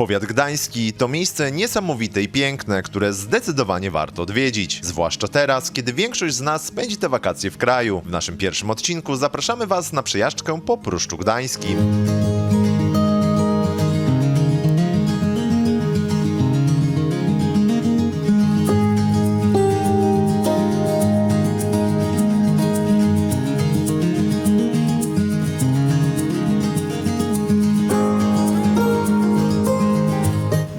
Powiat gdański to miejsce niesamowite i piękne, które zdecydowanie warto odwiedzić. Zwłaszcza teraz, kiedy większość z nas spędzi te wakacje w kraju. W naszym pierwszym odcinku zapraszamy Was na przejażdżkę po Pruszczu Gdańskim.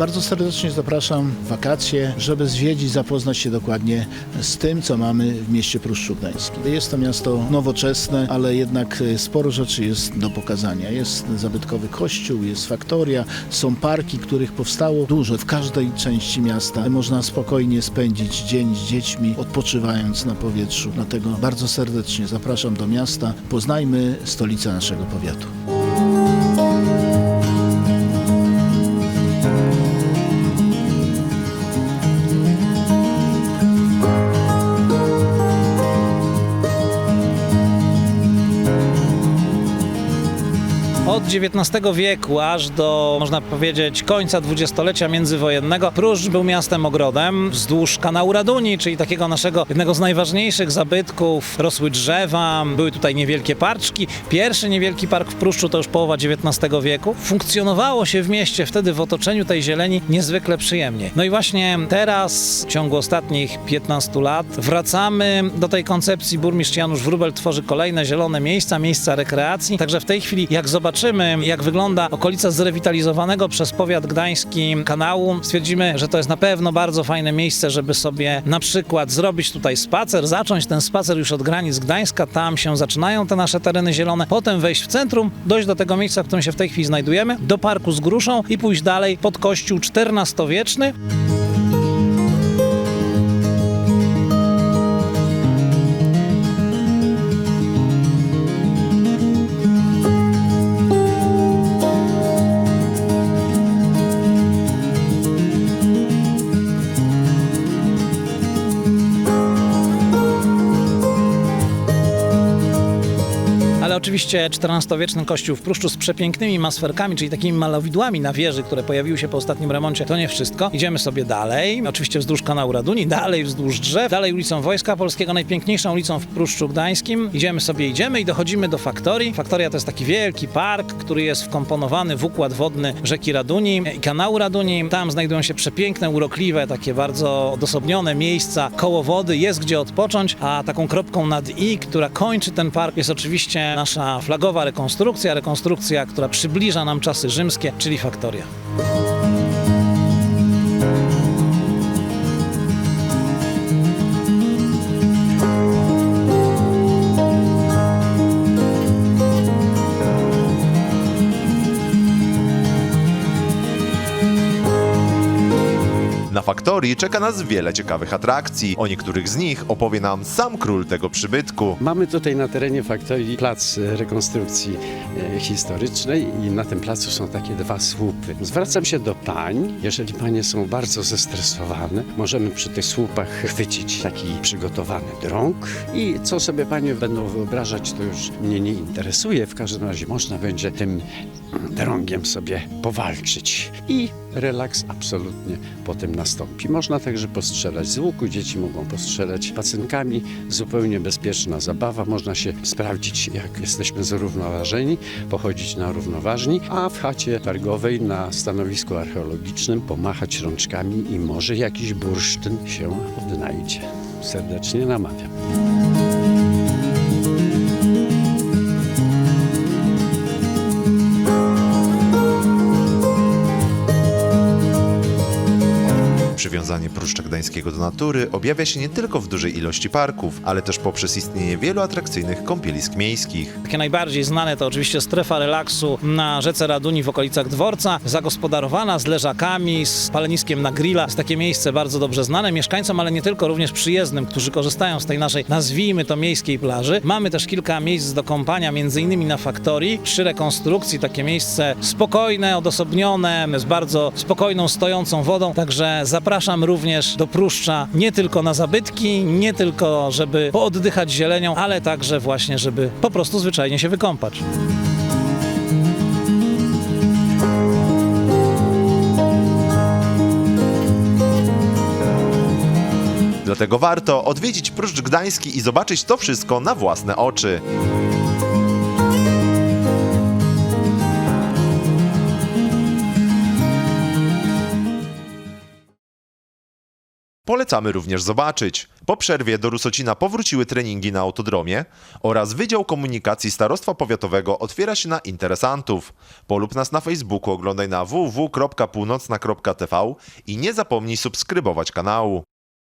Bardzo serdecznie zapraszam w wakacje, żeby zwiedzić, zapoznać się dokładnie z tym, co mamy w mieście Pruszczu Gdańskim. Jest to miasto nowoczesne, ale jednak e, sporo rzeczy jest do pokazania. Jest zabytkowy kościół, jest faktoria, są parki, których powstało dużo w każdej części miasta. Można spokojnie spędzić dzień z dziećmi, odpoczywając na powietrzu. Dlatego bardzo serdecznie zapraszam do miasta. Poznajmy stolicę naszego powiatu. Od XIX wieku aż do, można powiedzieć, końca dwudziestolecia międzywojennego Pruszcz był miastem ogrodem. Wzdłuż kanału Raduni, czyli takiego naszego jednego z najważniejszych zabytków, rosły drzewa, były tutaj niewielkie parczki. Pierwszy niewielki park w Pruszczu to już połowa XIX wieku. Funkcjonowało się w mieście wtedy w otoczeniu tej zieleni niezwykle przyjemnie. No i właśnie teraz, w ciągu ostatnich 15 lat, wracamy do tej koncepcji. Burmistrz Janusz Wrubel tworzy kolejne zielone miejsca, miejsca rekreacji. Także w tej chwili, jak zobaczymy, jak wygląda okolica zrewitalizowanego przez powiat gdański kanału, stwierdzimy, że to jest na pewno bardzo fajne miejsce, żeby sobie na przykład zrobić tutaj spacer, zacząć ten spacer już od granic Gdańska, tam się zaczynają te nasze tereny zielone, potem wejść w centrum, dojść do tego miejsca, w którym się w tej chwili znajdujemy, do parku z gruszą i pójść dalej pod kościół XIV-wieczny. Ale oczywiście XIV-wieczny kościół w Pruszczu z przepięknymi masferkami, czyli takimi malowidłami na wieży, które pojawiły się po ostatnim remoncie, to nie wszystko. Idziemy sobie dalej, oczywiście wzdłuż kanału Raduni, dalej wzdłuż drzew, dalej ulicą Wojska Polskiego, najpiękniejszą ulicą w Pruszczu Gdańskim. Idziemy sobie, idziemy i dochodzimy do faktorii. Faktoria to jest taki wielki park, który jest wkomponowany w układ wodny rzeki Raduni i kanału Raduni. Tam znajdują się przepiękne, urokliwe, takie bardzo odosobnione miejsca koło wody. Jest gdzie odpocząć, a taką kropką nad i, która kończy ten park, jest oczywiście nasza flagowa rekonstrukcja, rekonstrukcja, która przybliża nam czasy rzymskie, czyli faktoria. Na faktorii czeka nas wiele ciekawych atrakcji. O niektórych z nich opowie nam sam król tego przybytku. Mamy tutaj na terenie faktorii plac rekonstrukcji e, historycznej i na tym placu są takie dwa słupy. Zwracam się do pań. Jeżeli panie są bardzo zestresowane, możemy przy tych słupach chwycić taki przygotowany drąg i co sobie panie będą wyobrażać, to już mnie nie interesuje. W każdym razie można będzie tym drągiem sobie powalczyć i relaks absolutnie potem nastąpi. Można także postrzelać z łuku, dzieci mogą postrzelać pacynkami, zupełnie bezpieczna zabawa, można się sprawdzić jak jesteśmy zrównoważeni, pochodzić na równoważni, a w chacie targowej na stanowisku archeologicznym pomachać rączkami i może jakiś bursztyn się odnajdzie. Serdecznie namawiam. Przywiązanie Pruszcza Gdańskiego do natury objawia się nie tylko w dużej ilości parków, ale też poprzez istnienie wielu atrakcyjnych kąpielisk miejskich. Takie najbardziej znane to oczywiście strefa relaksu na rzece Raduni w okolicach dworca, zagospodarowana z leżakami, z paleniskiem na grilla. Jest takie miejsce bardzo dobrze znane mieszkańcom, ale nie tylko, również przyjezdnym, którzy korzystają z tej naszej, nazwijmy to, miejskiej plaży. Mamy też kilka miejsc do kąpania, między innymi na faktorii. Przy rekonstrukcji takie miejsce spokojne, odosobnione, z bardzo spokojną, stojącą wodą. Także Również do Pruszcza nie tylko na zabytki, nie tylko żeby pooddychać zielenią, ale także właśnie, żeby po prostu zwyczajnie się wykąpać. Dlatego warto odwiedzić Pruszcz Gdański i zobaczyć to wszystko na własne oczy. Polecamy również zobaczyć. Po przerwie do Rusocina powróciły treningi na autodromie oraz Wydział Komunikacji Starostwa Powiatowego otwiera się na interesantów. Polub nas na Facebooku, oglądaj na www.północna.tv i nie zapomnij subskrybować kanału.